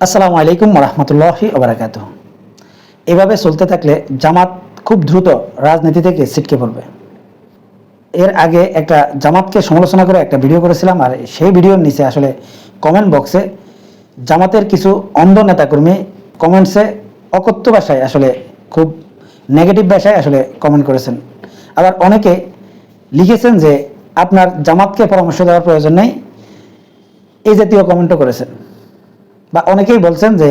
আসসালামু আলাইকুম রহমতুল্লাহি ওবরাকাত এভাবে চলতে থাকলে জামাত খুব দ্রুত রাজনীতি থেকে ছিটকে পড়বে। এর আগে একটা জামাতকে সমালোচনা করে একটা ভিডিও করেছিলাম আর সেই ভিডিওর নিচে আসলে কমেন্ট বক্সে জামাতের কিছু অন্ধ নেতাকর্মী কমেন্টসে অকথ্য ভাষায় আসলে খুব নেগেটিভ ভাষায় আসলে কমেন্ট করেছেন। আবার অনেকে লিখেছেন যে, আপনার জামাতকে পরামর্শ দেওয়ার প্রয়োজন নেই। এই জাতীয় কমেন্টও করেছেন। বা অনেকেই বলছেন যে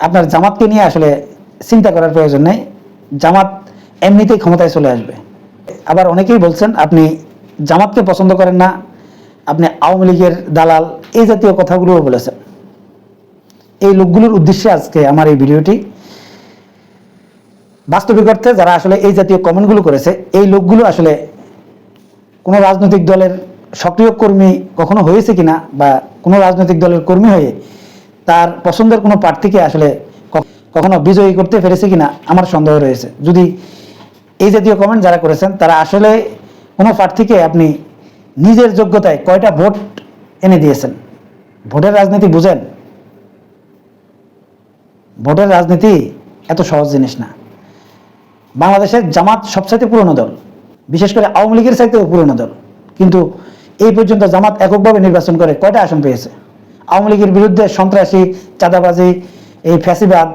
আপনার জামাতকে নিয়ে আসলে চিন্তা করার প্রয়োজন নেই, জামাত এমনিতেই ক্ষমতায় চলে আসবে। আবার অনেকেই বলছেন, আপনি জামাতকে পছন্দ করেন না, আপনি আওয়ামী লীগের দালাল, এই জাতীয় কথাগুলোও বলেছেন। এই লোকগুলোর উদ্দেশ্যে আজকে আমার এই ভিডিওটি। বাস্তবিক অর্থে যারা আসলে এই জাতীয় কমেন্টগুলো করেছে, এই লোকগুলো আসলে কোনো রাজনৈতিক দলের সক্রিয় কর্মী কখনো হয়েছে কিনা বা কোনো রাজনৈতিক দলের কর্মী হয়ে তার পছন্দের কোনো প্রার্থীকে আসলে কখনো বিজয়ী করতে পেরেছে কিনা আমার সন্দেহ রয়েছে। যদি এই জাতীয় কমেন্ট যারা করেছেন, তারা আসলে কোনো প্রার্থীকে আপনি নিজের যোগ্যতায় কয়টা ভোট এনে দিয়েছেন? ভোটের রাজনীতি বুঝেন? ভোটের রাজনীতি এত সহজ জিনিস না। বাংলাদেশের জামাত সবচাইতে পুরনো দল, বিশেষ করে আওয়ামী লীগের চাইতেও পুরনো দল। কিন্তু এই পর্যন্ত জামাত এককভাবে নির্বাচন করে কয়টা আসন পেয়েছে? আওয়ামী লীগের বিরুদ্ধে সন্ত্রাসী, চাঁদাবাজি, এই ফ্যাসিবাদ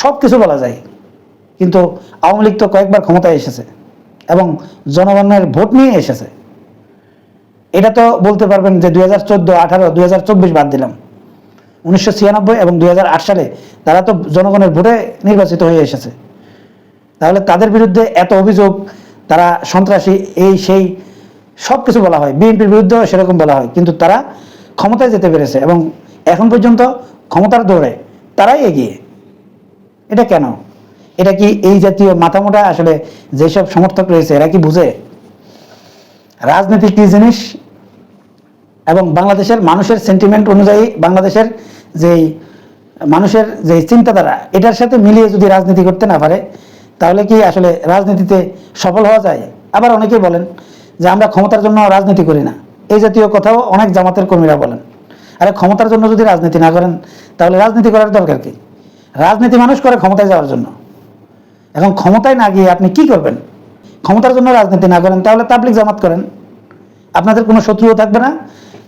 সব কিছু বলা যায়। কিন্তু আওয়ামী লীগ তো কয়েকবার ক্ষমতায় এসেছে এবং জনগণের ভোট নিয়ে এসেছে। এটা তো বলতে পারবেন যে দুই হাজার চোদ্দ, আঠারো, দুই হাজার চব্বিশ বাদ দিলাম। উনিশশো ছিয়ানব্বই এবং দুই হাজার আট সালে তারা তো জনগণের ভোটে নির্বাচিত হয়ে এসেছে। তাহলে তাদের বিরুদ্ধে এত অভিযোগ, তারা সন্ত্রাসী, এই, সেই সব কিছু বলা হয়। বিএনপির বিরুদ্ধেও সেরকম বলা হয়। কিন্তু তারা ক্ষমতায় যেতে পেরেছে এবং এখন পর্যন্ত ক্ষমতার দৌড়ে তারাই এগিয়ে। এটা কেন? এটা কি এই জাতীয় মাথামোটা আসলে যেসব সমর্থক রয়েছে, এরা কি বুঝে? রাজনীতি কি জিনিস? এবং বাংলাদেশের মানুষের সেন্টিমেন্ট অনুযায়ী বাংলাদেশের যেই মানুষের যে চিন্তাধারা, এটার সাথে মিলিয়ে যদি রাজনীতি করতে না পারে, তাহলে কি আসলে রাজনীতিতে সফল হওয়া যায়? আবার অনেকেই বলেন যে আমরা ক্ষমতার জন্য রাজনীতি করি না। এই জাতীয় কথাও অনেক জামাতের কর্মীরা বলেন। আরে ক্ষমতার জন্য যদি রাজনীতি না করেন, তাহলে রাজনীতি করার দরকার কি? রাজনীতি মানুষ করে ক্ষমতায় যাওয়ার জন্য। এখন ক্ষমতায় না গিয়ে আপনি কি করবেন? ক্ষমতার জন্য রাজনীতি না করেন, তাহলে তাবলিক জামাত করেন। আপনাদের কোনো শত্রুও থাকবে না।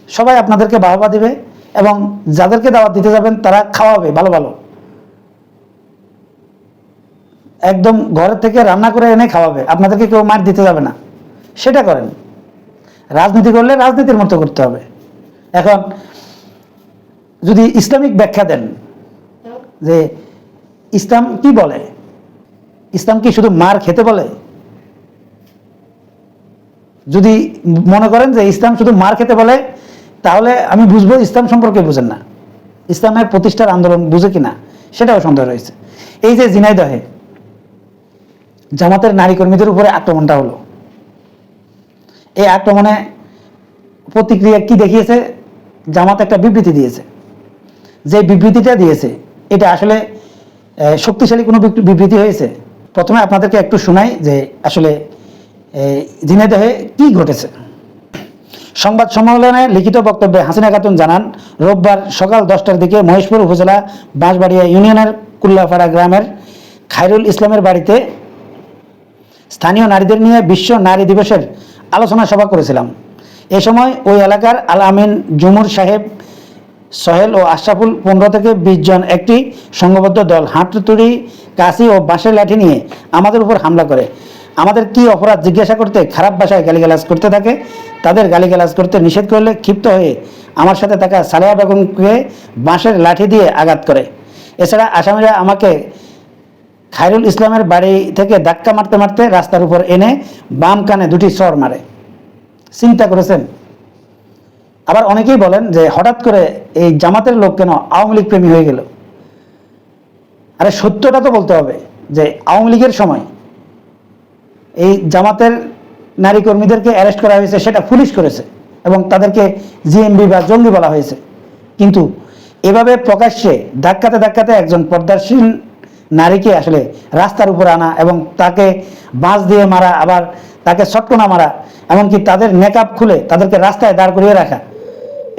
সবাই আপনাদেরকে বাহবা দিবে এবং যাদেরকে দাওয়াত দিতে যাবেন, তারা খাওয়াবে ভালো ভালো। একদম ঘরের থেকে রান্না করে এনে খাওয়াবে। আপনাদেরকে কেউ মার দিতে যাবে না। সেটা করেন। রাজনীতি করলে রাজনীতির মতো করতে হবে। এখন যদি ইসলামিক ব্যাখ্যা দেন যে ইসলাম কি বলে? ইসলাম কি শুধু মার খেতে বলে? যদি মনে করেন যে ইসলাম শুধু মার খেতে বলে, তাহলে আমি বুঝব ইসলাম সম্পর্কে বুঝেন না। ইসলামের প্রতিষ্ঠার আন্দোলন বুঝে কিনা, সেটাও সন্দেহ রয়েছে। এই যে জিনাইদহে জামাতের নারী কর্মীদের উপরে আক্রমণটা হলো। এই আক্রমণে প্রতিক্রিয়া কি দেখিয়েছে? জামাত একটা বিবৃতি দিয়েছে। যে বিবৃতিটা দিয়েছে, এটা আসলে শক্তিশালী কোনো বিবৃতি হয়েছে? প্রথমে আপনাদেরকে একটু শোনাই যে আসলে ঝিনাইদহে কি ঘটেছে। সংবাদ সম্মেলনে লিখিত বক্তব্যে হাসিনা খাতুন জানান, রোববার সকাল দশটার দিকে মহেশপুর উপজেলা বাঁশবাড়িয়া ইউনিয়নের কুল্লাপাড়া গ্রামের খায়রুল ইসলামের বাড়িতে স্থানীয় নারীদের নিয়ে বিশ্ব নারী দিবসের আলোচনা সভা করেছিলাম। এ সময় ওই এলাকার আল আমিন জুমুর সাহেব, সোহেল ও আশরাফুল পনেরো থেকে বিশ জন একটি সংঘবদ্ধ দল হাঁটুতুড়ি কাশি ও বাঁশের লাঠি নিয়ে আমাদের উপর হামলা করে। আমাদের কি অপরাধ জিজ্ঞাসা করতে খারাপ ভাষায় গালিগালাজ করতে থাকে? তাদের গালিগালাজ করতে নিষেধ করলে ক্ষিপ্ত হয়ে আমার সাথে থাকা সালেহা বেগমকে বাঁশের লাঠি দিয়ে আঘাত করে। এছাড়া আসামিরা আমাকে খায়রুল ইসলামের বাড়ি থেকে ধাক্কা মারতে মারতে রাস্তার উপর এনে বাম কানে দুটি চর মারে। চিন্তা করেছেন? আবার অনেকেই বলেন যে হঠাৎ করে এই জামাতের লোক কেন আওয়ামী লীগ প্রেমী হয়ে গেল? আরে সত্যটা তো বলতে হবে যে আওয়ামী লীগের সময় এই জামাতের নারী কর্মীদেরকে অ্যারেস্ট করা হয়েছে, সেটা পুলিশ করেছে এবং তাদেরকে জিএমবি বা জঙ্গি বলা হয়েছে। কিন্তু এভাবে প্রকাশ্যে ধাক্কাতে ধাক্কাতে একজন পর্দাশীল নারীকে আসলে রাস্তার উপর আনা এবং তাকে বাঁশ দিয়ে মারা, আবার তাকে চটকনা মারা, এমনকি তাদের মেকআপ খুলে তাদেরকে রাস্তায় দাঁড় করিয়ে রাখা।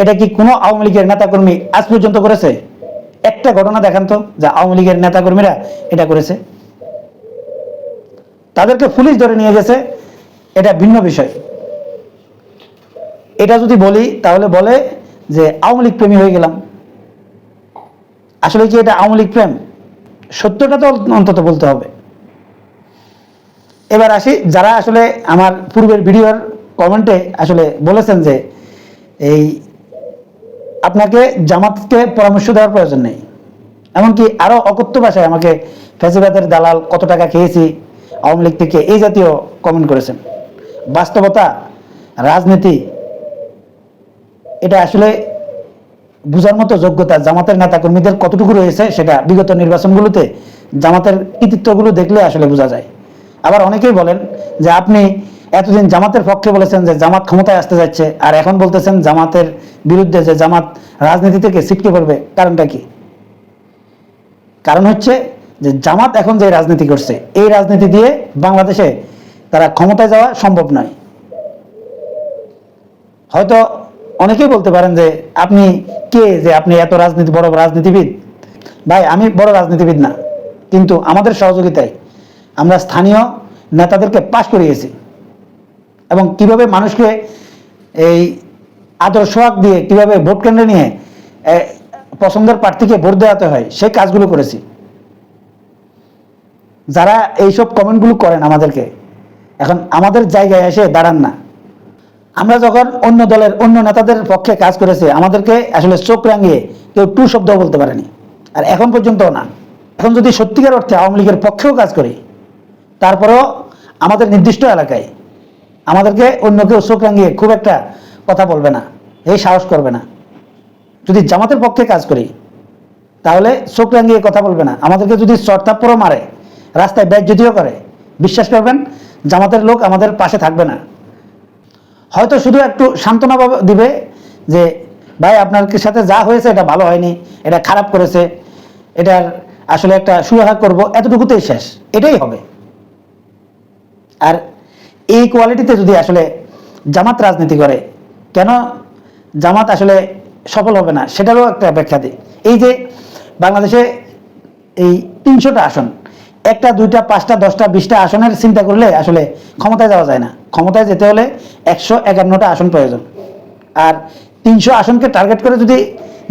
এটা কি কোনো আওয়ামী লীগের নেতাকর্মী আজ পর্যন্ত করেছে? একটা ঘটনা দেখান তো, যে আওয়ামী লীগের নেতাকর্মীরা এটা করেছে। তাদেরকে পুলিশ ধরে নিয়ে গেছে, এটা ভিন্ন বিষয়। এটা যদি বলি, তাহলে বলে যে আওয়ামী লীগ প্রেমী হয়ে গেলাম। আসলে কি এটা আওয়ামী লীগ প্রেম? সত্যটা তো অন্তত বলতে হবে। এবার আসি, যারা আসলে আমার পূর্বের ভিডিওর কমেন্টে আসলে বলেছেন যে এই আপনাকে জামাতকে পরামর্শ দেওয়ার প্রয়োজন নেই। এমনকি আরও অকথ্য ভাষায় আমাকে ফেসিবাদের দালাল কত টাকা খেয়েছি, আওয়ামী লীগ থেকে এই জাতীয় কমেন্ট করেছেন। বাস্তবতা, রাজনীতি, এটা আসলে বোঝার মতো যোগ্যতা জামাতের নেতাকর্মীদের কতটুকু রয়েছে সেটা বিগত নির্বাচনগুলোতে জামাতের কৃতিত্বগুলো দেখলে আসলে বোঝা যায়। আবার অনেকেই বলেন যে আপনি এতদিন জামাতের পক্ষে বলেছেন যে জামাত ক্ষমতায় আসতে যাচ্ছে, আর এখন বলতেছেন জামাতের বিরুদ্ধে যে জামাত রাজনীতি থেকে ছিটকে পড়বে, কারণটা কি? কারণ হচ্ছে যে জামাত এখন যে রাজনীতি করছে, এই রাজনীতি দিয়ে বাংলাদেশে তারা ক্ষমতায় যাওয়া সম্ভব নয়। হয়তো অনেকেই বলতে পারেন যে, আপনি কে যে আপনি এত রাজনীতি, বড় রাজনীতিবিদ? ভাই, আমি বড় রাজনীতিবিদ না, কিন্তু আমাদের সহযোগিতায় আমরা স্থানীয় নেতাদেরকে পাশ করিয়েছি এবং কীভাবে মানুষকে এই আদর্শ দিয়ে কীভাবে ভোট কেন্দ্রে নিয়ে পছন্দের প্রার্থীকে ভোট দেওয়াতে হয়, সেই কাজগুলো করেছি। যারা এইসব কমেন্টগুলো করেন আমাদেরকে, এখন আমাদের জায়গায় এসে দাঁড়ান না। আমরা যখন অন্য দলের, অন্য নেতাদের পক্ষে কাজ করেছি, আমাদেরকে আসলে চোখ রাঙিয়ে কেউ টু শব্দ বলতে পারেনি। আর এখন পর্যন্ত না। এখন যদি সত্যিকার অর্থে আওয়ামী লীগের পক্ষেও কাজ করি, তারপরেও আমাদের নির্দিষ্ট এলাকায় আমাদেরকে অন্য কেউ চোখ রাঙিয়ে খুব একটা কথা বলবে না, এই সাহস করবে না। যদি জামাতের পক্ষে কাজ করি, তাহলে চোখ রাঙিয়ে কথা বলবে না। আমাদেরকে যদি চটথাপ্পড়ও মারে, রাস্তায় ব্যাগ যদিও করে, বিশ্বাস করবেন, জামাতের লোক আমাদের পাশে থাকবে না। হয়তো শুধু একটু সান্ত্বনা দিবে যে, ভাই, আপনার সাথে যা হয়েছে এটা ভালো হয়নি, এটা খারাপ করেছে, এটার আসলে একটা সুরাহা করব, এতটুকুতেই শেষ। এটাই হবে। আর এই কোয়ালিটিতে যদি আসলে জামাত রাজনীতি করে, কেন জামাত আসলে সফল হবে না, সেটারও একটা ব্যাখ্যা দিই। এই যে বাংলাদেশে এই তিনশোটা আসন একটা, দুইটা, পাঁচটা, দশটা, বিশটা আসনের চিন্তা করলে আসলে ক্ষমতায় যাওয়া যায় না। ক্ষমতায় যেতে হলে একশো একান্নটা আসন প্রয়োজন। আর তিনশো আসনকে টার্গেট করে যদি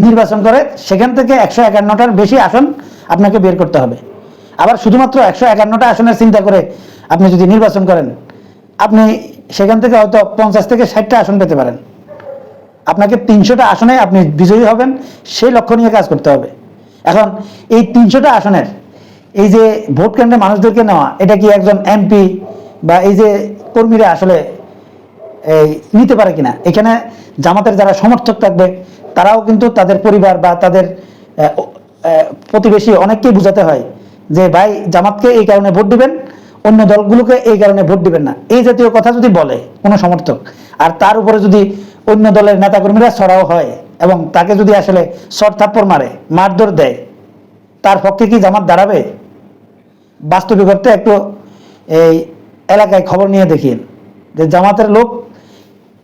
নির্বাচন করে, সেখান থেকে একশো একান্নটার বেশি আসন আপনাকে বের করতে হবে। আবার শুধুমাত্র একশো একান্নটা আসনের চিন্তা করে আপনি যদি নির্বাচন করেন, আপনি সেখান থেকে হয়তো পঞ্চাশ থেকে ষাটটা আসন পেতে পারেন। আপনাকে তিনশোটা আসনে আপনি বিজয়ী হবেন, সেই লক্ষ্য নিয়ে কাজ করতে হবে। এখন এই তিনশোটা আসনের এই যে ভোট কেন্দ্রে মানুষদেরকে নেওয়া, এটা কি একজন এমপি বা এই যে কর্মীরা আসলে, এই নিতে পারে কিনা? এখানে জামাতের যারা সমর্থক থাকবে, তারাও কিন্তু তাদের পরিবার বা তাদের প্রতিবেশী অনেককেই বোঝাতে হয় যে, ভাই, জামাতকে এই কারণে ভোট দিবেন, অন্য দলগুলোকে এই কারণে ভোট দিবেন না। এই জাতীয় কথা যদি বলে কোনো সমর্থক, আর তার উপরে যদি অন্য দলের নেতাকর্মীরা ছড়াও হয় এবং তাকে যদি আসলে শর্ট থাপ্পড় মারে, মারধর দেয় তার পক্ষে কি জামাত দাঁড়াবে? বাস্তবিক অর্থে একটু এই এলাকায় খবর নিয়ে দেখিন যে জামাতের লোক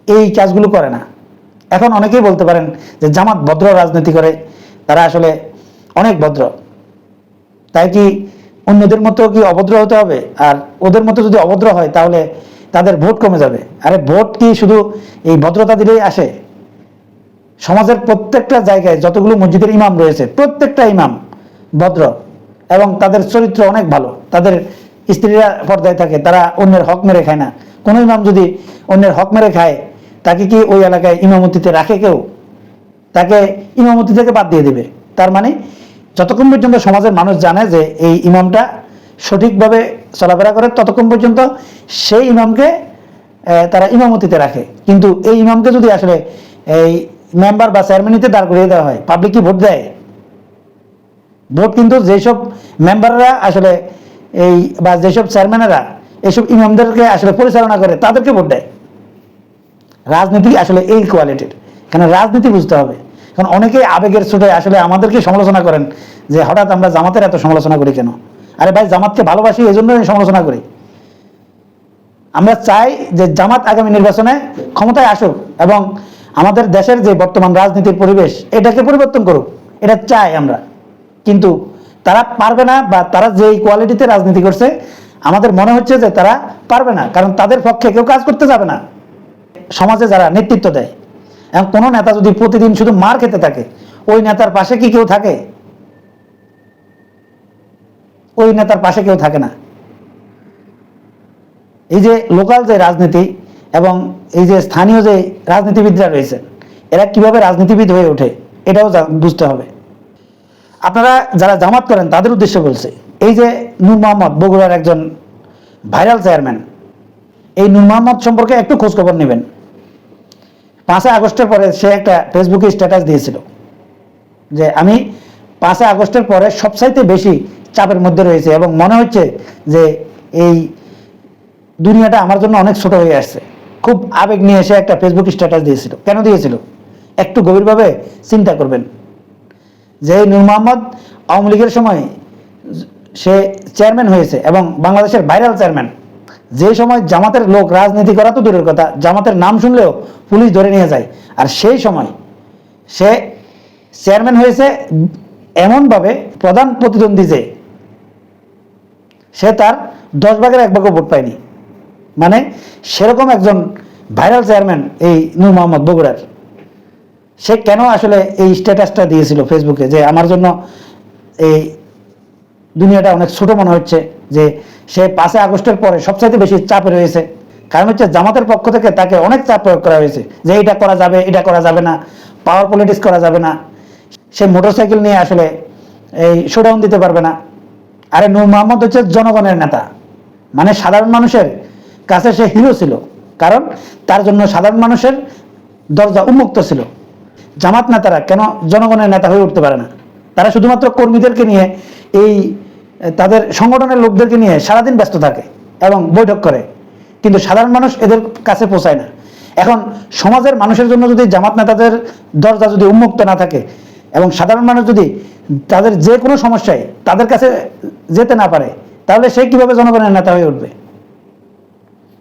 এই কাজগুলো করে না। এখন অনেকেই বলতে পারেন যে জামাত ভদ্র রাজনীতি করে, তারা আসলে অনেক ভদ্র। তাই কি অন্যদের মতো কি অভদ্র হতে হবে? আর ওদের মতো যদি অভদ্র হয়, তাহলে তাদের ভোট কমে যাবে। আরে ভোট কি শুধু এই ভদ্রতা দিলেই আসে? সমাজের প্রত্যেকটা জায়গায় যতগুলো মসজিদের ইমাম রয়েছে, প্রত্যেকটা ইমাম ভদ্র এবং তাদের চরিত্র অনেক ভালো। তাদের স্ত্রীরা পর্দায় থাকে, তারা অন্যের হক মেরে খায় না। কোনো ইমাম যদি অন্যের হক মেরে খায়, তাকে কি ওই এলাকায় ইমামতিতে রাখে কেউ? তাকে ইমামতি থেকে বাদ দিয়ে দেবে। তার মানে যতক্ষণ পর্যন্ত সমাজের মানুষ জানে যে এই ইমামটা সঠিকভাবে চলাফেরা করে, ততক্ষণ পর্যন্ত সেই ইমামকে তারা ইমামতিতে রাখে। কিন্তু এই ইমামকে যদি আসলে এই মেম্বার বা চেয়ারম্যানিতে দাঁড় করিয়ে দেওয়া হয় পাবলিক কি ভোট দেয় ভোট কিন্তু যেসব মেম্বাররা আসলে এই বা যেসব চেয়ারম্যানেরা এইসব ইমামদেরকে আসলে পরিচালনা করে, তাদেরকে ভোট দেয়। রাজনীতি আসলে এই কোয়ালিটির এখানে রাজনীতি বুঝতে হবে। কারণ অনেকেই আবেগের ছুটে আসলে আমাদেরকে সমালোচনা করেন যে হঠাৎ আমরা জামাতের এত সমালোচনা করি কেন? আরে ভাই, জামাতকে ভালোবাসি এই জন্য আমি সমালোচনা করি। আমরা চাই যে জামাত আগামী নির্বাচনে ক্ষমতায় আসুক এবং আমাদের দেশের যে বর্তমান রাজনীতির পরিবেশ, এটাকে পরিবর্তন করুক। এটা চাই আমরা। কিন্তু তারা পারবে না বা তারা যেই কোয়ালিটিতে রাজনীতি করছে, আমাদের মনে হচ্ছে যে তারা পারবে না, কারণ তাদের পক্ষে কেউ কাজ করতে যাবে না। সমাজে যারা নেতৃত্ব দেয় এবং কোনো নেতা যদি প্রতিদিন শুধু মার খেতে থাকে, ওই নেতার পাশে কি কেউ থাকে? ওই নেতার পাশে কেউ থাকে না। এই যে লোকাল যে রাজনীতি এবং এই যে স্থানীয় যে রাজনীতিবিদরা রয়েছে, এরা কীভাবে রাজনীতিবিদ হয়ে ওঠে, এটাও বুঝতে হবে। আপনারা যারা জামাত করেন, তাদের উদ্দেশ্যে বলছে, এই যে নূর মোহাম্মদ বগুড়ার একজন ভাইরাল চেয়ারম্যান, এই নূর মোহাম্মদ সম্পর্কে একটু খোঁজখবর নেবেন। পাঁচই আগস্টের পরে সে একটা ফেসবুকে স্ট্যাটাস দিয়েছিল যে, আমি পাঁচই আগস্টের পরে সবচাইতে বেশি চাপের মধ্যে রয়েছে এবং মনে হচ্ছে যে এই দুনিয়াটা আমার জন্য অনেক ছোট হয়ে আসছে। খুব আবেগ নিয়ে এসে একটা ফেসবুক স্ট্যাটাস দিয়েছিল। কেন দিয়েছিল? একটু গভীরভাবে চিন্তা করবেন। যে নূর মোহাম্মদ আওয়ামী লীগের সময় সে চেয়ারম্যান হয়েছে এবং বাংলাদেশের ভাইরাল চেয়ারম্যান। যে সময় জামাতের লোক রাজনীতি করা তো দূরের কথা, জামাতের নাম শুনলেও পুলিশ ধরে নিয়ে যায়। আর সেই সময় সে চেয়ারম্যান হয়েছে এমনভাবে প্রধান প্রতিদ্বন্দ্বী যে সে তার দশ ভাগের এক ভাগও ভোট পায়নি। মানে সেরকম একজন ভাইরাল চেয়ারম্যান এই নূর মোহাম্মদ বগুড়ার। সে কেন আসলে এই স্ট্যাটাসটা দিয়েছিল ফেসবুকে যে আমার জন্য এই দুনিয়াটা অনেক ছোট মনে হচ্ছে, যে সে পাঁচই আগস্টের পরে সবচাইতে বেশি চাপে রয়েছে। কারণ হচ্ছে জামাতের পক্ষ থেকে তাকে অনেক চাপ প্রয়োগ করা হয়েছে, যে এটা করা যাবে, এটা করা যাবে না পাওয়ার পলিটিক্স করা যাবে না। সে মোটরসাইকেল নিয়ে আসলে এই শোডাউন দিতে পারবে না। আরে নূর মোহাম্মদ হচ্ছে জনগণের নেতা। মানে সাধারণ মানুষের কাছে সে হিরো ছিল। কারণ তার জন্য সাধারণ মানুষের দরজা উন্মুক্ত ছিল। জামাত নেতারা কেন জনগণের নেতা হয়ে উঠতে পারে না? তারা শুধুমাত্র কর্মীদেরকে নিয়ে এই, তাদের সংগঠনের লোকদেরকে নিয়ে সারাদিন ব্যস্ত থাকে এবং বৈঠক করে। কিন্তু সাধারণ মানুষ এদের কাছে পৌঁছায় না। এখন সমাজের মানুষের জন্য যদি জামাত নেতাদের দরজা যদি উন্মুক্ত না থাকে এবং সাধারণ মানুষ যদি তাদের যে কোনো সমস্যায় তাদের কাছে যেতে না পারে, তাহলে সে কীভাবে জনগণের নেতা হয়ে উঠবে?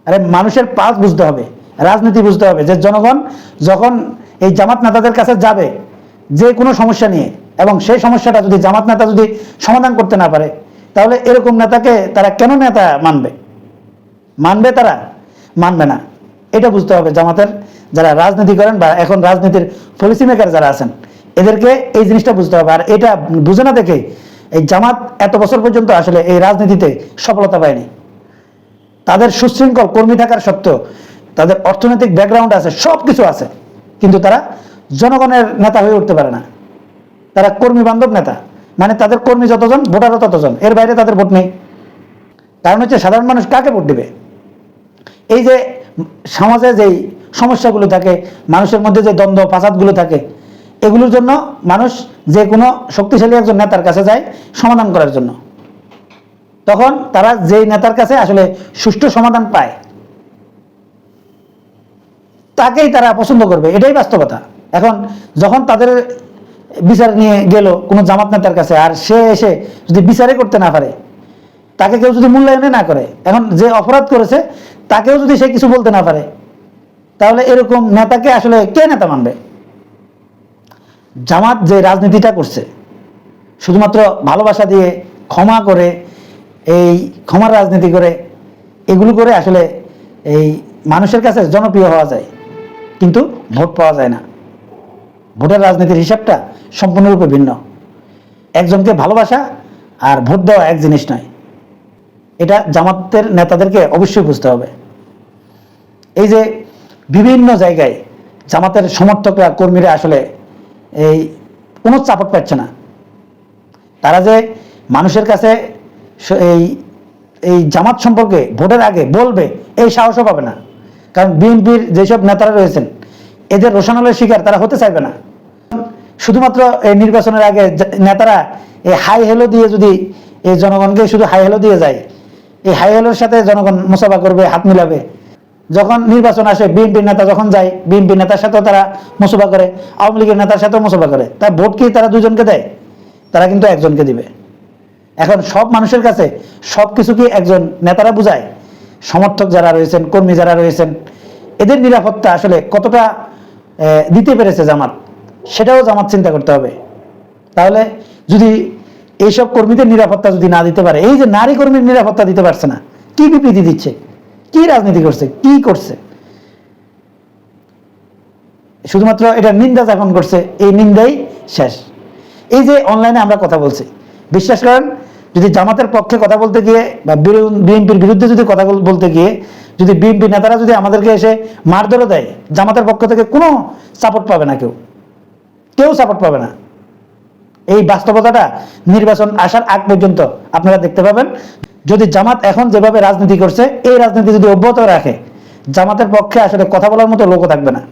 আরে মানুষের পাস বুঝতে হবে, রাজনীতি বুঝতে হবে যে জনগণ যখন এই জামাত নেতাদের কাছে যাবে যে কোনো সমস্যা নিয়ে, এবং সেই সমস্যাটা যদি জামাত নেতা যদি সমাধান করতে না পারে, তাহলে এরকম নেতাকে তারা কেন নেতা মানবে? মানবে তারা? মানবে না। এটা বুঝতে হবে জামাতের যারা রাজনীতি করেন বা এখন রাজনীতির পলিসি মেকার যারা আছেন, এদেরকে এই জিনিসটা বুঝতে হবে। আর এটা বুঝে না দেখে এই জামাত এত বছর পর্যন্ত আসলে এই রাজনীতিতে সফলতা পায়নি। তাদের সুশৃঙ্খল কর্মী থাকার সত্ত্বেও তাদের অর্থনৈতিক ব্যাকগ্রাউন্ড আছে সব কিছু আছে। কিন্তু তারা জনগণের নেতা হয়ে উঠতে পারে না। তারা কর্মী বান্ধব নেতা। মানে তাদের কর্মী যতজন, ভোটারও ততজন। এর বাইরে তাদের ভোট নেই। কারণ হচ্ছে সাধারণ মানুষ কাকে ভোট দেবে? এই যে সমাজে যেই সমস্যাগুলো থাকে, মানুষের মধ্যে যে দ্বন্দ্ব, ফাসাদগুলো থাকে, এগুলোর জন্য মানুষ যে কোনো শক্তিশালী একজন নেতার কাছে যায় সমাধান করার জন্য। তখন তারা যেই নেতার কাছে আসলে সুষ্ঠু সমাধান পায় তাকেই তারা পছন্দ করবে, এটাই বাস্তবতা। এখন যখন তাদের বিচার নিয়ে গেল কোনো জামাত নেতার কাছে, আর সে এসে যদি বিচারে করতে না পারে, তাকে কেউ যদি মূল্যায়নে না করে, এখন যে অপরাধ করেছে, তাকেও যদি সে কিছু বলতে না পারে, তাহলে এরকম নেতাকে আসলে কে নেতা মানবে? জামাত যে রাজনীতিটা করছে, শুধুমাত্র ভালোবাসা দিয়ে ক্ষমা করে, এই ক্ষমার রাজনীতি করে, এগুলো করে আসলে এই মানুষের কাছে জনপ্রিয় হওয়া যায়। কিন্তু ভোট পাওয়া যায় না। ভোটের রাজনীতির হিসাবটা সম্পূর্ণরূপে ভিন্ন। একজনকে ভালোবাসা আর ভোট দেওয়া এক জিনিস নয়। এটা জামাতের নেতাদেরকে অবশ্যই বুঝতে হবে। এই যে বিভিন্ন জায়গায় জামাতের সমর্থকরা, কর্মীরা আসলে এই কোনো চাপট পাচ্ছে না। তারা যে মানুষের কাছে এই এই জামাত সম্পর্কে ভোটের আগে বলবে, এই সাহসও পাবে না। কারণ বিএনপির যেসব নেতারা রয়েছেন, এদের রোশানলের শিকার তারা হতে চাইবে না। শুধুমাত্র এই নির্বাচনের আগে নেতারা এই হাই হেলো দিয়ে যদি এই জনগণকে শুধু হাই হেলো দিয়ে যায়, এই হাই হেলোর সাথে জনগণ মোসাফা করবে, হাত মিলাবে। যখন নির্বাচন আসে বিএনপির নেতা যখন যায়, বিএনপি নেতার সাথেও তারা মোসাফা করে, আওয়ামী লীগের নেতার সাথেও মোসাফা করে। তার ভোট কি তারা দুজনকে দেয়? তারা কিন্তু একজনকে দিবে। এখন সব মানুষের কাছে সব কিছু কি একজন নেতারা বুঝায়? সমর্থক যারা রয়েছেন, কর্মী যারা রয়েছেন, এদের নিরাপত্তা আসলে কতটা দিতে পেরেছে জামাত, সেটাও জামাত চিন্তা করতে হবে। তাহলে যদি এইসব কর্মীদের নিরাপত্তা যদি না দিতে পারে, এই যে নারী কর্মীর নিরাপত্তা দিতে পারছে না, কি বিবৃতি দিচ্ছে? কি রাজনীতি করছে? কি করছে? শুধুমাত্র এটা নিন্দা যাপন করছে, এই নিন্দাই শেষ। এই যে অনলাইনে আমরা কথা বলছি, বিশ্বাস করেন যদি জামাতের পক্ষে কথা বলতে গিয়ে বা বিএনপির বিরুদ্ধে যদি কথা বলতে গিয়ে যদি বিএনপি নেতারা যদি আমাদেরকে এসে মারধরও দেয়, জামাতের পক্ষ থেকে কোনো সাপোর্ট পাবে না কেউ। কেউ সাপোর্ট পাবে না। এই বাস্তবতাটা নির্বাচন আসার আগ পর্যন্ত আপনারা দেখতে পাবেন। যদি জামাত এখন যেভাবে রাজনীতি করছে, এই রাজনীতি যদি অব্যাহত রাখে, জামাতের পক্ষে আসলে কথা বলার মতো লোকও থাকবে না।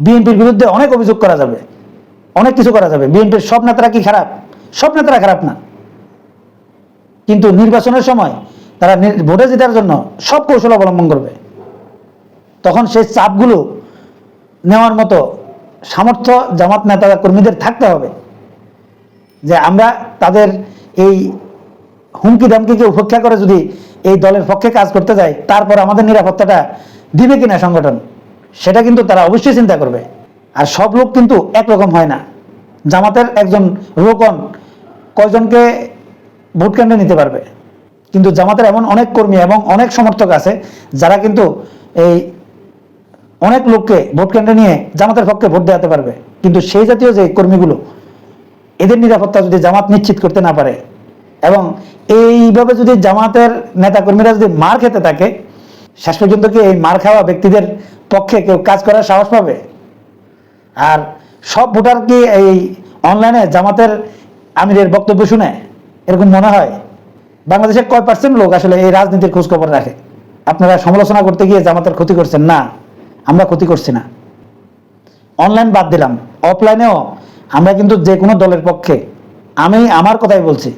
বিএনপির বিরুদ্ধে অনেক অভিযোগ করা যাবে। অনেক কিছু করা যাবে। বিএনপির সব নেতারা কি খারাপ? সব নেতারা খারাপ না। কিন্তু নির্বাচনের সময় তারা ভোটে জেতার জন্য সব কৌশল অবলম্বন করবে। তখন সেই চাপগুলো নেওয়ার মতো সামর্থ্য জামাত নেতা কর্মীদের থাকতে হবে। যে আমরা তাদের এই হুমকি দামকিকে উপেক্ষা করে যদি এই দলের পক্ষে কাজ করতে যাই, তারপর আমাদের নিরাপত্তাটা দিবে কিনা সংগঠন, সেটা কিন্তু তারা অবশ্যই চিন্তা করবে। আর সব লোক কিন্তু একরকম হয় না। জামাতের একজন রোকন কয়জনকে ভোট কেন্দ্রে নিতে পারবে? কিন্তু জামাতের এমন অনেক কর্মী এবং অনেক সমর্থক আছে, যারা কিন্তু এই অনেক লোককে ভোট কেন্দ্রে নিয়ে জামাতের পক্ষে ভোট দেওয়াতে পারবে। কিন্তু সেই জাতীয় যে কর্মীগুলো, এদের নিরাপত্তা যদি জামাত নিশ্চিত করতে না পারে, এবং এইভাবে যদি জামাতের নেতাকর্মীরা যদি মার খেতে থাকে, শেষ পর্যন্ত কি এই মার খাওয়া ব্যক্তিদের পক্ষে কেউ কাজ করার সাহস পাবে? আর সব ভোটার কি এই অনলাইনে জামাতের আমিরের বক্তব্য শুনে এরকম মনে হয় বাংলাদেশের কয় পার্সেন্ট লোক আসলে এই রাজনীতির খোঁজ খবর রাখে? আপনারা সমালোচনা করতে গিয়ে জামাতের ক্ষতি করছেন। না, আমরা ক্ষতি করছি না। অনলাইন বাদ দিলাম। অফলাইনেও আমরা কিন্তু যে কোনো দলের পক্ষে, আমি আমার কথাই বলছি,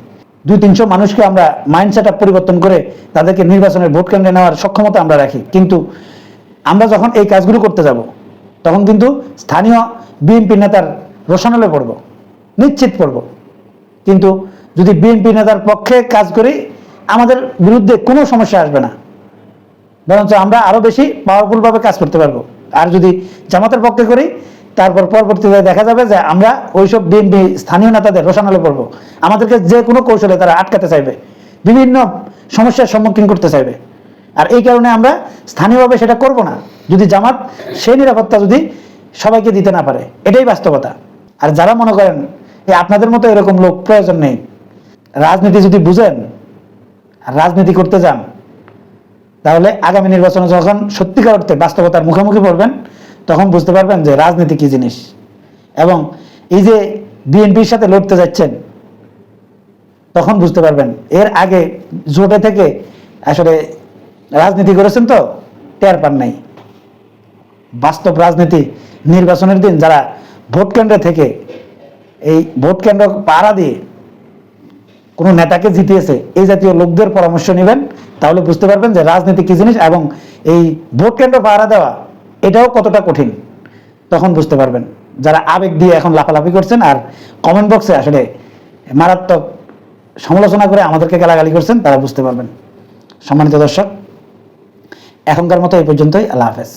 দুই তিনশো মানুষকে আমরা মাইন্ড সেট পরিবর্তন করে তাদেরকে নির্বাচনের ভোট কেন্দ্রে নেওয়ার সক্ষমতা আমরা রাখি। কিন্তু আমরা যখন এই কাজগুলো করতে যাব, তখন কিন্তু স্থানীয় বিএনপি নেতার রোশানলে পড়ব, নিশ্চিত পড়ব। কিন্তু যদি বিএনপি নেতার পক্ষে কাজ করি, আমাদের বিরুদ্ধে কোনো সমস্যা আসবে না। বরঞ্চ আমরা আরও বেশি পাওয়ারফুল ভাবে কাজ করতে পারব। আর যদি জামাতের পক্ষে করি, তারপর পরবর্তীতে দেখা যাবে যে আমরা ওইসব বিএনপি স্থানীয় নেতাদের রোশানালে পড়ব। আমাদেরকে যে কোনো কৌশলে তারা আটকাতে চাইবে। বিভিন্ন সমস্যার সম্মুখীন করতে চাইবে। আর এই কারণে আমরা স্থানীয়ভাবে সেটা করব না। যদি জামাত সেই নিরাপত্তা যদি সবাইকে দিতে না পারে, এটাই বাস্তবতা। আর যারা মনে করেন আপনাদের মতো এরকম লোক প্রয়োজন নেই। রাজনীতি যদি বুঝেন, রাজনীতি করতে যান, তাহলে আগামী নির্বাচনে যখন সত্যিকার অর্থে বাস্তবতার মুখোমুখি পড়বেন, তখন বুঝতে পারবেন যে রাজনীতি কি জিনিস। এবং এই যে বিএনপির সাথে লড়তে যাচ্ছেন, তখন বুঝতে পারবেন, এর আগে জোটে থেকে আসলে রাজনীতি করেছেন তো, টের পান নাই। বাস্তব রাজনীতি নির্বাচনের দিন যারা ভোট কেন্দ্রে থেকে এই ভোট কেন্দ্র পাড়া দিয়ে কোনো নেতাকে জিতিয়েছে, এই জাতীয় লোকদের পরামর্শ নেবেন, তাহলে বুঝতে পারবেন যে রাজনীতি কি জিনিস এবং এই ভোট কেন্দ্র পাহারা দেওয়া, এটাও কতটা কঠিন, তখন বুঝতে পারবেন। যারা আবেগ দিয়ে এখন লাফালাফি করছেন আর কমেন্ট বক্সে আসলে মারাত্মক সমালোচনা করে আমাদেরকে গালাগালি করছেন, তারা বুঝতে পারবেন। সম্মানিত দর্শক, এখনকার মতো এই পর্যন্তই, আল্লাহ হাফেজ।